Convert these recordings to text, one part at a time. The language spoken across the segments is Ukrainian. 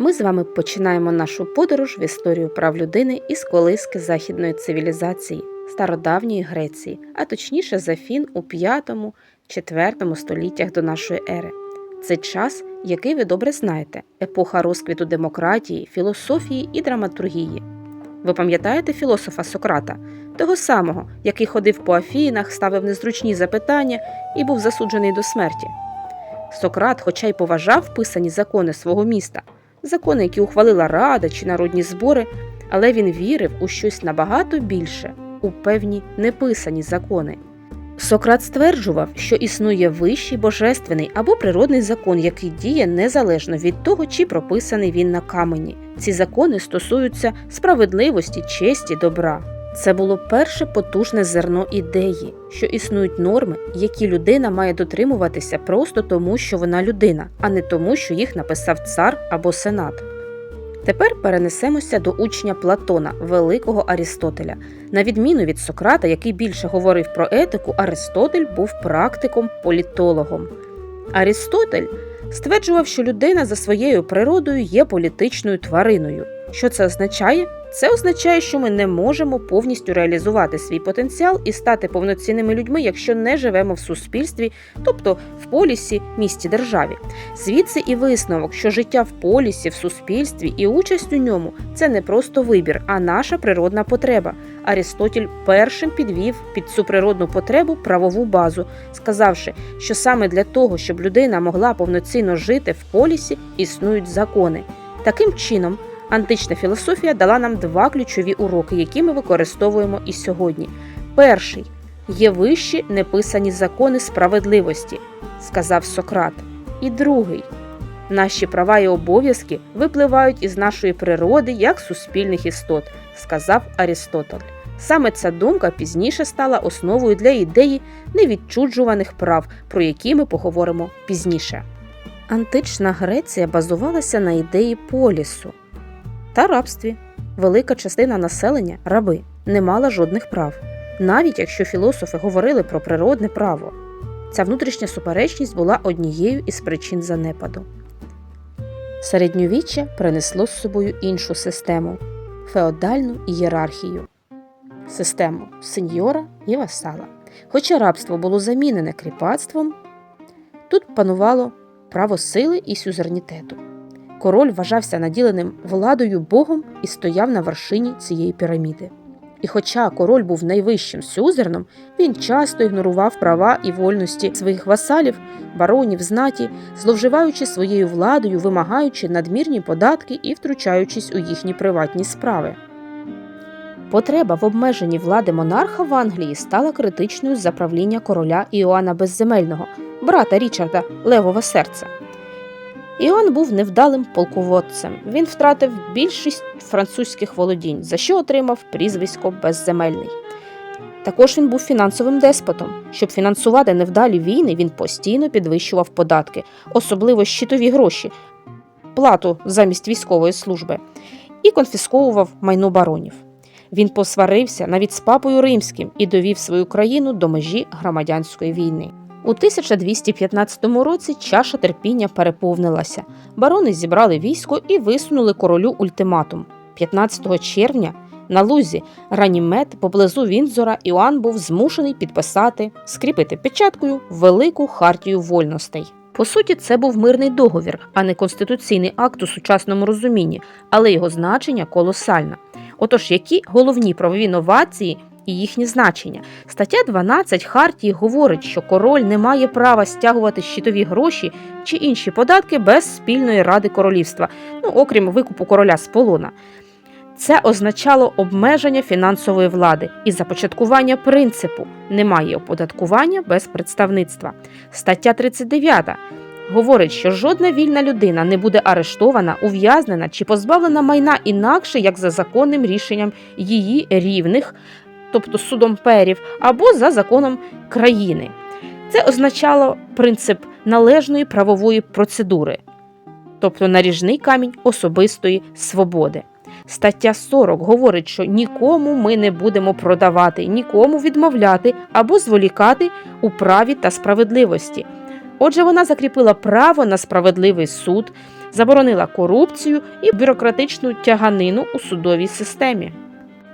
Ми з вами починаємо нашу подорож в історію прав людини із колиски західної цивілізації, стародавньої Греції, а точніше з Афін у 5-4 століттях до нашої ери. Це час, який ви добре знаєте, епоха розквіту демократії, філософії і драматургії. Ви пам'ятаєте філософа Сократа, того самого, який ходив по Афінах, ставив незручні запитання і був засуджений до смерті. Сократ, хоча й поважав писані закони свого міста, закони, які ухвалила Рада чи народні збори, але він вірив у щось набагато більше, у певні неписані закони. Сократ стверджував, що існує вищий божественний або природний закон, який діє незалежно від того, чи прописаний він на камені. Ці закони стосуються справедливості, честі, добра. Це було перше потужне зерно ідеї, що існують норми, які людина має дотримуватися просто тому, що вона людина, а не тому, що їх написав цар або сенат. Тепер перенесемося до учня Платона, великого Арістотеля. На відміну від Сократа, який більше говорив про етику, Аристотель був практиком, політологом. Арістотель стверджував, що людина за своєю природою є політичною твариною. Що це означає? Це означає, що ми не можемо повністю реалізувати свій потенціал і стати повноцінними людьми, якщо не живемо в суспільстві, тобто в полісі, місті державі. Звідси і висновок, що життя в полісі, в суспільстві і участь у ньому це не просто вибір, а наша природна потреба. Арістотель першим підвів під цю природну потребу правову базу, сказавши, що саме для того, щоб людина могла повноцінно жити в полісі, існують закони. Таким чином. Антична філософія дала нам два ключові уроки, які ми використовуємо і сьогодні. Перший є вищі неписані закони справедливості, сказав Сократ. І другий наші права і обов'язки випливають із нашої природи як суспільних істот, сказав Арістотель. Саме ця думка пізніше стала основою для ідеї невідчуджуваних прав, про які ми поговоримо пізніше. Антична Греція базувалася на ідеї полісу та рабстві. Велика частина населення раби не мала жодних прав, навіть якщо філософи говорили про природне право. Ця внутрішня суперечність була однією із причин занепаду. Середньовіччя принесло з собою іншу систему феодальну ієрархію, систему сеньора і васала. Хоча рабство було замінене кріпацтвом, тут панувало право сили і сюзернітету. Король вважався наділеним владою Богом і стояв на вершині цієї піраміди. І хоча король був найвищим сюзерном, він часто ігнорував права і вольності своїх васалів, баронів, знаті, зловживаючи своєю владою, вимагаючи надмірні податки і втручаючись у їхні приватні справи. Потреба в обмеженні влади монарха в Англії стала критичною за правління короля Іоанна Безземельного, брата Річарда Левова серця. Іоанн був невдалим полководцем. Він втратив більшість французьких володінь, за що отримав прізвисько Безземельний. Також він був фінансовим деспотом. Щоб фінансувати невдалі війни, він постійно підвищував податки, особливо щитові гроші, плату замість військової служби, і конфісковував майно баронів. Він посварився навіть з папою римським і довів свою країну до межі громадянської війни. У 1215 році чаша терпіння переповнилася. Барони зібрали військо і висунули королю ультиматум. 15 червня на лузі Ранімет поблизу Вінзора Іоанн був змушений підписати, скріпити печаткою велику хартію вольностей. По суті, це був мирний договір, а не конституційний акт у сучасному розумінні, але його значення колосальне. Отож, які головні правові новації і їхні значення. Стаття 12 Хартії говорить, що король не має права стягувати щитові гроші чи інші податки без спільної ради королівства, ну окрім викупу короля з полона. Це означало обмеження фінансової влади і започаткування принципу немає оподаткування без представництва. Стаття 39 говорить, що жодна вільна людина не буде арештована, ув'язнена чи позбавлена майна інакше як за законним рішенням її рівних тобто судом перів, або за законом країни. Це означало принцип належної правової процедури, тобто наріжний камінь особистої свободи. Стаття 40 говорить, що нікому ми не будемо продавати, нікому відмовляти або зволікати у праві та справедливості. Отже, вона закріпила право на справедливий суд, заборонила корупцію і бюрократичну тяганину у судовій системі.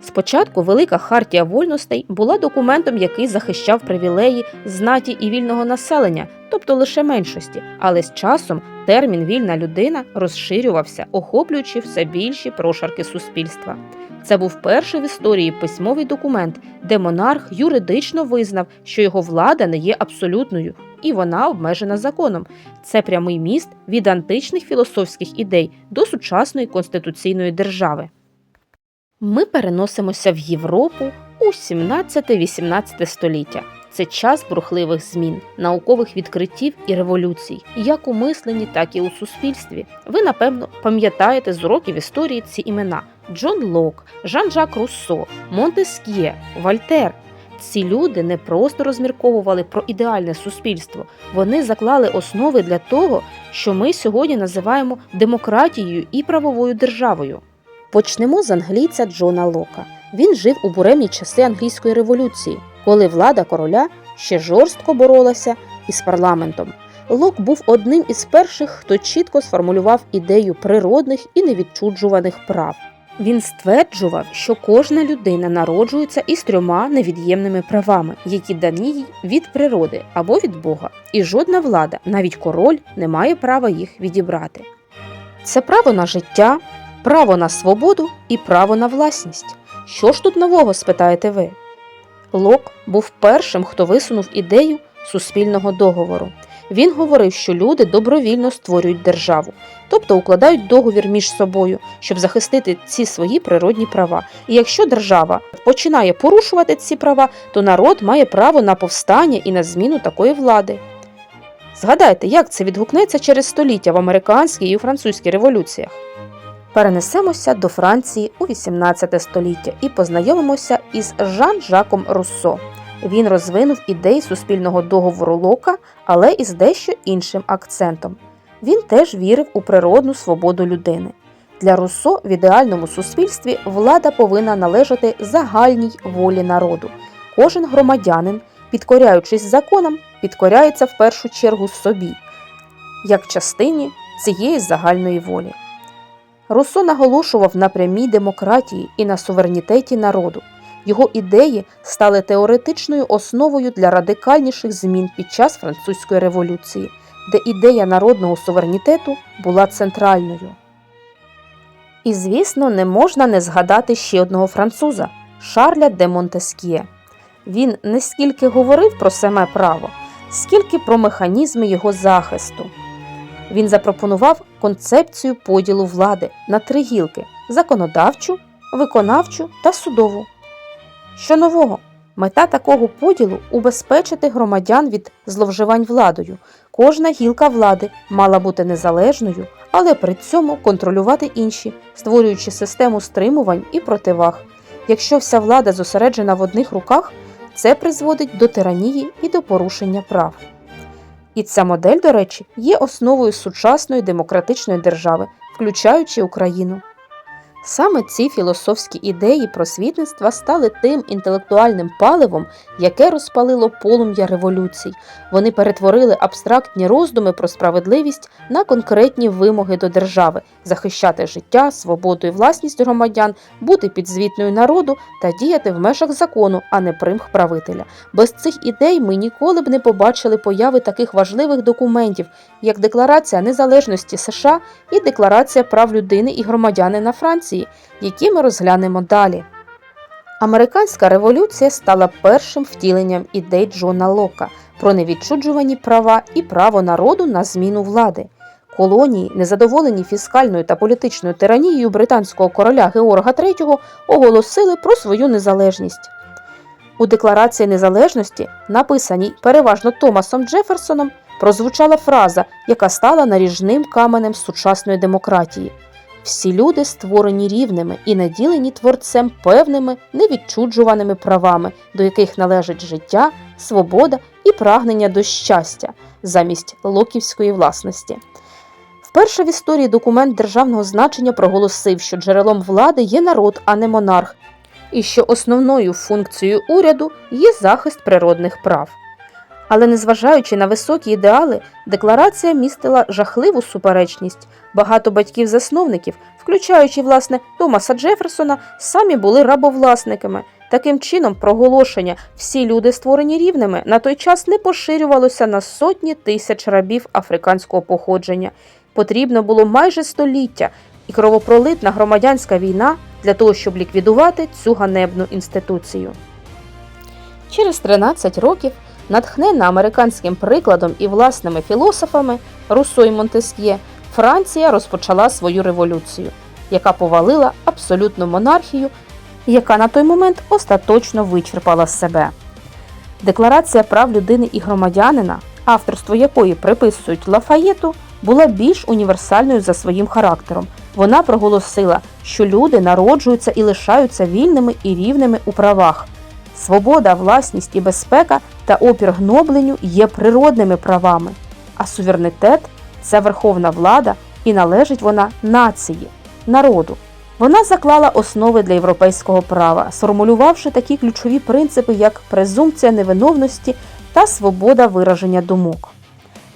Спочатку Велика хартія вольностей була документом, який захищав привілеї знаті і вільного населення, тобто лише меншості, але з часом термін вільна людина розширювався, охоплюючи все більші прошарки суспільства. Це був перший в історії письмовий документ, де монарх юридично визнав, що його влада не є абсолютною і вона обмежена законом. Це прямий міст від античних філософських ідей до сучасної конституційної держави. Ми переносимося в Європу у 17-18 століття. Це час бурхливих змін, наукових відкриттів і революцій, як у мисленні, так і у суспільстві. Ви, напевно, пам'ятаєте з уроків історії ці імена: Джон Лок, Жан-Жак Руссо, Монтеск'є, Вольтер. Ці люди не просто розмірковували про ідеальне суспільство, вони заклали основи для того, що ми сьогодні називаємо демократією і правовою державою. Почнемо з англійця Джона Лока. Він жив у буремні часи англійської революції, коли влада короля ще жорстко боролася із парламентом. Лок був одним із перших, хто чітко сформулював ідею природних і невідчуджуваних прав. Він стверджував, що кожна людина народжується із трьома невід'ємними правами, які дані їй від природи або від Бога, і жодна влада, навіть король, не має права їх відібрати. Це право на життя, право на свободу і право на власність. Що ж тут нового, спитаєте ви? Лок був першим, хто висунув ідею суспільного договору. Він говорив, що люди добровільно створюють державу, тобто укладають договір між собою, щоб захистити ці свої природні права. І якщо держава починає порушувати ці права, то народ має право на повстання і на зміну такої влади. Згадайте, як це відгукнеться через століття в американській і французькій революціях. Перенесемося до Франції у 18 століття і познайомимося із Жан-Жаком Руссо. Він розвинув ідеї суспільного договору Лока, але із дещо іншим акцентом. Він теж вірив у природну свободу людини. Для Руссо в ідеальному суспільстві влада повинна належати загальній волі народу. Кожен громадянин, підкоряючись законам, підкоряється в першу чергу собі, як частині цієї загальної волі. Руссо наголошував на прямій демократії і на суверенітеті народу. Його ідеї стали теоретичною основою для радикальніших змін під час французької революції, де ідея народного суверенітету була центральною. І, звісно, не можна не згадати ще одного француза Шарля де Монтеск'є. Він не скільки говорив про саме право, скільки про механізми його захисту. Він запропонував концепцію поділу влади на три гілки законодавчу, виконавчу та судову. Що нового? Мета такого поділу убезпечити громадян від зловживань владою. Кожна гілка влади мала бути незалежною, але при цьому контролювати інші, створюючи систему стримувань і противаг. Якщо вся влада зосереджена в одних руках, це призводить до тиранії і до порушення прав. І ця модель, до речі, є основою сучасної демократичної держави, включаючи Україну. Саме ці філософські ідеї просвітництва стали тим інтелектуальним паливом, яке розпалило полум'я революцій. Вони перетворили абстрактні роздуми про справедливість на конкретні вимоги до держави, захищати життя, свободу і власність громадян, бути підзвітною народу та діяти в межах закону, а не примх правителя. Без цих ідей ми ніколи б не побачили появи таких важливих документів, як Декларація незалежності США і Декларація прав людини і громадянина Франції, які ми розглянемо далі. Американська революція стала першим втіленням ідей Джона Лока про невідчуджувані права і право народу на зміну влади. Колонії, незадоволені фіскальною та політичною тиранією британського короля Георга III, оголосили про свою незалежність. У Декларації незалежності, написаній переважно Томасом Джеферсоном, прозвучала фраза, яка стала наріжним каменем сучасної демократії. Всі люди створені рівними і наділені творцем певними невідчуджуваними правами, до яких належить життя, свобода і прагнення до щастя замість локівської власності. Вперше в історії документ державного значення проголосив, що джерелом влади є народ, а не монарх, і що основною функцією уряду є захист природних прав. Але незважаючи на високі ідеали, декларація містила жахливу суперечність. Багато батьків-засновників, включаючи власне Томаса Джеферсона, самі були рабовласниками. Таким чином, проголошення всі люди створені рівними на той час не поширювалося на сотні тисяч рабів африканського походження. Потрібно було майже століття і кровопролитна громадянська війна для того, щоб ліквідувати цю ганебну інституцію. Через 13 років, натхнена американським прикладом і власними філософами Руссо і Монтеск'є, Франція розпочала свою революцію, яка повалила абсолютну монархію, яка на той момент остаточно вичерпала себе. Декларація прав людини і громадянина, авторство якої приписують Лафаєту, була більш універсальною за своїм характером. Вона проголосила, що люди народжуються і лишаються вільними і рівними у правах. Свобода, власність і безпека та опір гнобленню є природними правами, а суверенітет це верховна влада і належить вона нації, народу. Вона заклала основи для європейського права, сформулювавши такі ключові принципи, як презумпція невиновності та свобода вираження думок.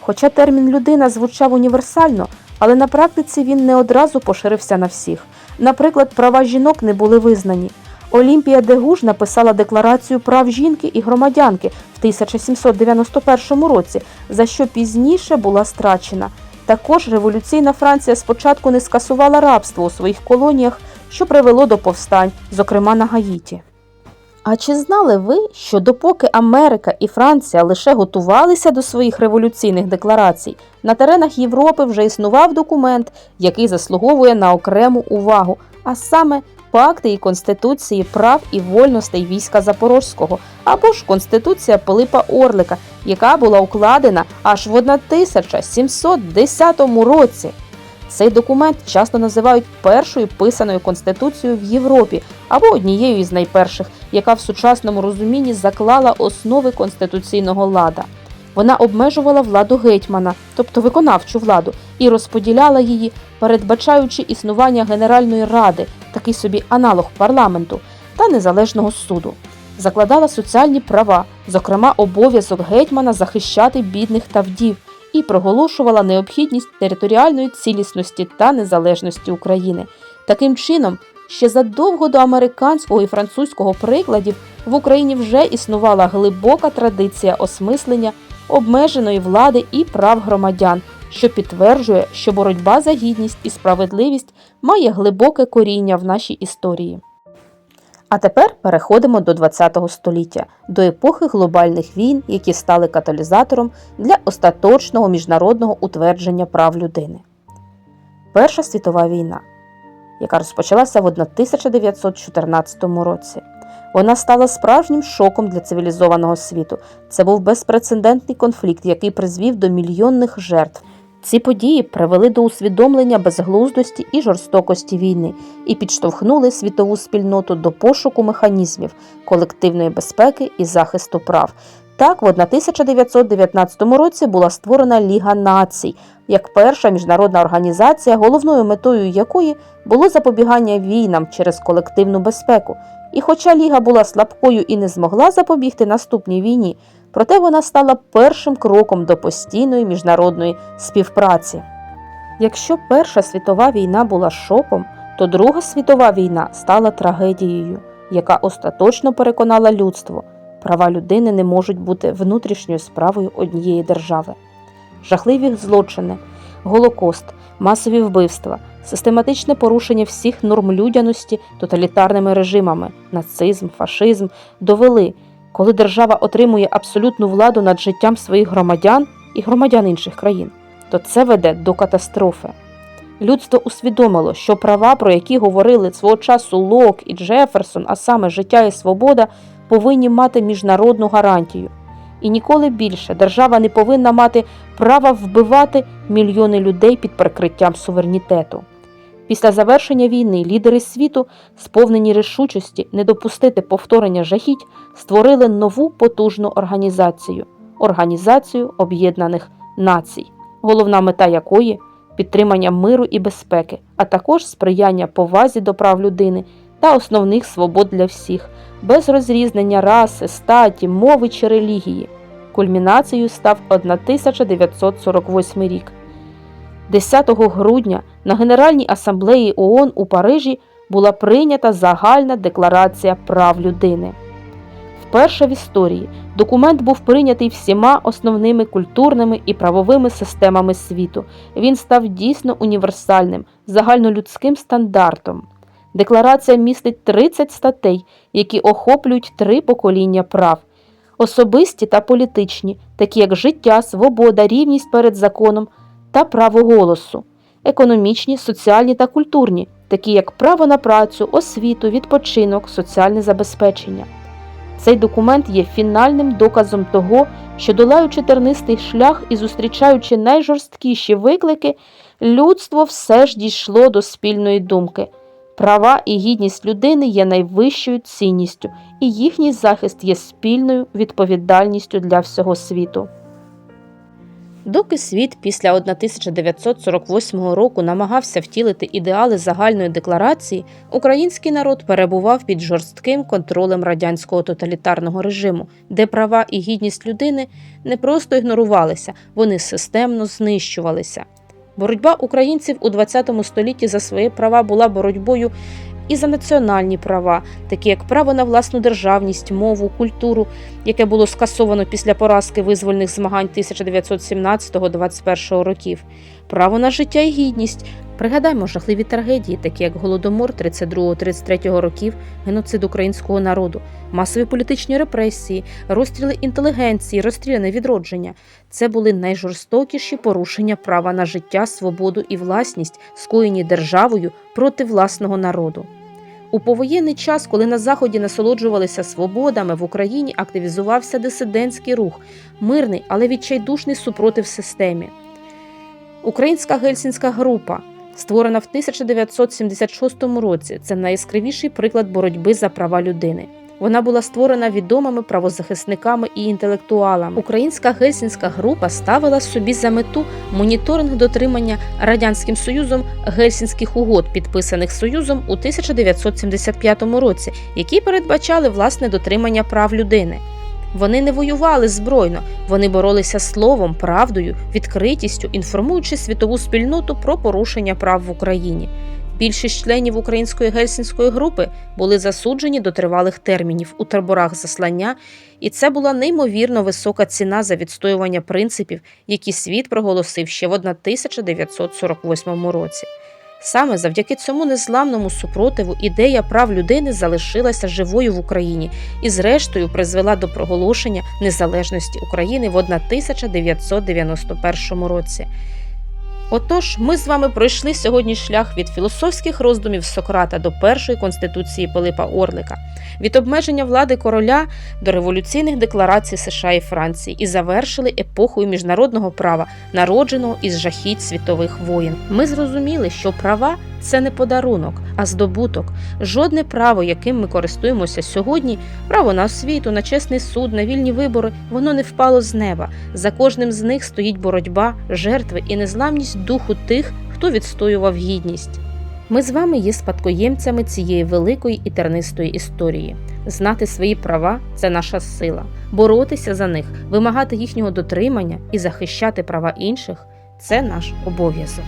Хоча термін людина звучав універсально, але на практиці він не одразу поширився на всіх. Наприклад, права жінок не були визнані. Олімпія Дегуш написала декларацію прав жінки і громадянки в 1791 році, за що пізніше була страчена. Також революційна Франція спочатку не скасувала рабство у своїх колоніях, що привело до повстань, зокрема на Гаїті. А чи знали ви, що допоки Америка і Франція лише готувалися до своїх революційних декларацій, на теренах Європи вже існував документ, який заслуговує на окрему увагу, а саме пакти і конституції прав і вольностей війська Запорозького, або ж Конституція Пилипа Орлика, яка була укладена аж в 1710 році. Цей документ часто називають першою писаною конституцією в Європі або однією із найперших, яка в сучасному розумінні заклала основи конституційного лада. Вона обмежувала владу гетьмана, тобто виконавчу владу, і розподіляла її, передбачаючи існування Генеральної ради, такий собі аналог парламенту та незалежного суду. Закладала соціальні права, зокрема обов'язок гетьмана захищати бідних та вдів, і проголошувала необхідність територіальної цілісності та незалежності України. Таким чином, ще задовго до американського і французького прикладів в Україні вже існувала глибока традиція осмислення обмеженої влади і прав громадян, що підтверджує, що боротьба за гідність і справедливість має глибоке коріння в нашій історії. А тепер переходимо до ХХ століття, до епохи глобальних війн, які стали каталізатором для остаточного міжнародного утвердження прав людини. Перша світова війна, яка розпочалася в 1914 році. Вона стала справжнім шоком для цивілізованого світу. Це був безпрецедентний конфлікт, який призвів до мільйонних жертв. Ці події привели до усвідомлення безглуздості і жорстокості війни і підштовхнули світову спільноту до пошуку механізмів колективної безпеки і захисту прав. Так, в 1919 році була створена Ліга націй як перша міжнародна організація, головною метою якої було запобігання війнам через колективну безпеку. І хоча Ліга була слабкою і не змогла запобігти наступній війні, проте вона стала першим кроком до постійної міжнародної співпраці. Якщо Перша світова війна була шоком, то Друга світова війна стала трагедією, яка остаточно переконала людство, права людини не можуть бути внутрішньою справою однієї держави. Жахливі злочини, голокост, масові вбивства, систематичне порушення всіх норм людяності тоталітарними режимами, нацизм, фашизм довели, коли держава отримує абсолютну владу над життям своїх громадян і громадян інших країн, то це веде до катастрофи. Людство усвідомило, що права, про які говорили свого часу Лок і Джеферсон, а саме життя і свобода, повинні мати міжнародну гарантію. І ніколи більше держава не повинна мати права вбивати мільйони людей під прикриттям суверенітету. Після завершення війни лідери світу, сповнені рішучості не допустити повторення жахіть, створили нову потужну організацію Організацію Об'єднаних Націй, головна мета якої підтримання миру і безпеки, а також сприяння повазі до прав людини та основних свобод для всіх, без розрізнення раси, статі, мови чи релігії. Кульмінацією став 1948 рік. 10 грудня на Генеральній асамблеї ООН у Парижі була прийнята загальна декларація прав людини. Вперше в історії документ був прийнятий всіма основними культурними і правовими системами світу. Він став дійсно універсальним, загальнолюдським стандартом. Декларація містить 30 статей, які охоплюють три покоління прав: особисті та політичні, такі як життя, свобода, рівність перед законом та право голосу, економічні, соціальні та культурні, такі як право на працю, освіту, відпочинок, соціальне забезпечення. Цей документ є фінальним доказом того, що долаючи тернистий шлях і зустрічаючи найжорсткіші виклики, людство все ж дійшло до спільної думки. Права і гідність людини є найвищою цінністю, і їхній захист є спільною відповідальністю для всього світу. Доки світ після 1948 року намагався втілити ідеали загальної декларації, український народ перебував під жорстким контролем радянського тоталітарного режиму, де права і гідність людини не просто ігнорувалися, вони системно знищувалися. Боротьба українців у ХХ столітті за свої права була боротьбою і за національні права, такі як право на власну державність, мову, культуру, яке було скасовано після поразки визвольних змагань 1917-21 років, право на життя і гідність. Пригадаймо жахливі трагедії, такі як Голодомор 32-33 років, геноцид українського народу, масові політичні репресії, розстріли інтелігенції, розстріляне відродження. Це були найжорстокіші порушення права на життя, свободу і власність, скоєні державою проти власного народу. У повоєнний час, коли на Заході насолоджувалися свободами, в Україні активізувався дисидентський рух, мирний, але відчайдушний супротив системі. Українська гельсінська група, створена в 1976 році, це найяскравіший приклад боротьби за права людини. Вона була створена відомими правозахисниками і інтелектуалами. Українська гельсінська група ставила собі за мету моніторинг дотримання радянським союзом гельсінських угод, підписаних союзом у 1975 році, які передбачали власне дотримання прав людини. Вони не воювали збройно, вони боролися словом, правдою, відкритістю, інформуючи світову спільноту про порушення прав в Україні. Більшість членів української гельсінської групи були засуджені до тривалих термінів у таборах заслання, і це була неймовірно висока ціна за відстоювання принципів, які світ проголосив ще в 1948 році. Саме завдяки цьому незламному супротиву ідея прав людини залишилася живою в Україні і, зрештою, призвела до проголошення незалежності України в 1991 році. Отож, ми з вами пройшли сьогодні шлях від філософських роздумів Сократа до першої конституції Пилипа Орлика, від обмеження влади короля до революційних декларацій США і Франції і завершили епохою міжнародного права, народженого із жахіть світових воєн. Ми зрозуміли, що права це не подарунок, а здобуток. Жодне право, яким ми користуємося сьогодні, право на освіту, на чесний суд, на вільні вибори, воно не впало з неба. За кожним з них стоїть боротьба, жертви і незламність духу тих, хто відстоював гідність. Ми з вами є спадкоємцями цієї великої і тернистої історії. Знати свої права це наша сила, боротися за них, вимагати їхнього дотримання і захищати права інших це наш обов'язок.